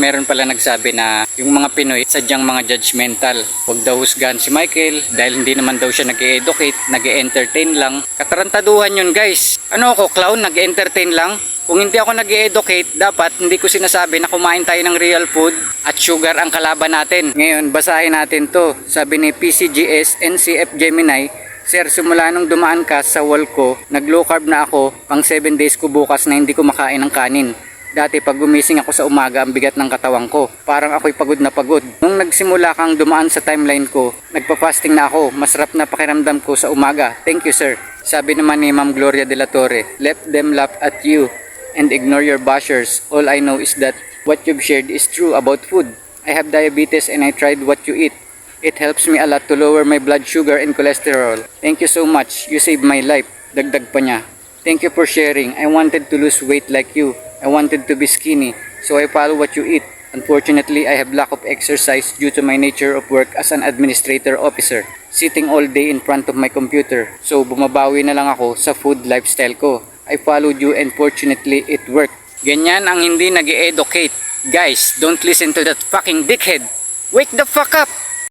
Meron pala nagsabi na yung mga Pinoy sadyang mga judgmental. Huwag daw husgahan si Michael dahil hindi naman daw siya nag educate nag entertain lang. Katarantaduhan yun guys. Ano ako, clown? nag entertain lang? Kung hindi ako nag educate dapat hindi ko sinasabi na kumain tayo ng real food at sugar ang kalaban natin. Ngayon, basahin natin to. Sabi ni PCGS NCF Gemini, Sir, simula nung dumaan ka sa wall ko, nag-low carb na ako, pang 7 days ko bukas na hindi ko makain ng kanin. Dati pag gumising ako sa umaga, ang bigat ng katawan ko. Parang ako'y pagod na pagod. Nung nagsimula kang dumaan sa timeline ko, nagpa-fasting na ako. Masarap na pakiramdam ko sa umaga. Thank you, sir. Sabi naman ni Ma'am Gloria de la Torre, let them laugh at you and ignore your bashers. All I know is that what you've shared is true about food. I have diabetes and I tried what you eat. It helps me a lot to lower my blood sugar and cholesterol. Thank you so much. You saved my life. Dagdag pa niya. Thank you for sharing. I wanted to lose weight like you. I wanted to be skinny. So I follow what you eat. Unfortunately, I have lack of exercise due to my nature of work as an administrator officer. Sitting all day in front of my computer. So bumabawi na lang ako sa food lifestyle ko. I followed you and fortunately it worked. Ganyan ang hindi nag educate Guys, don't listen to that fucking dickhead. Wake the fuck up!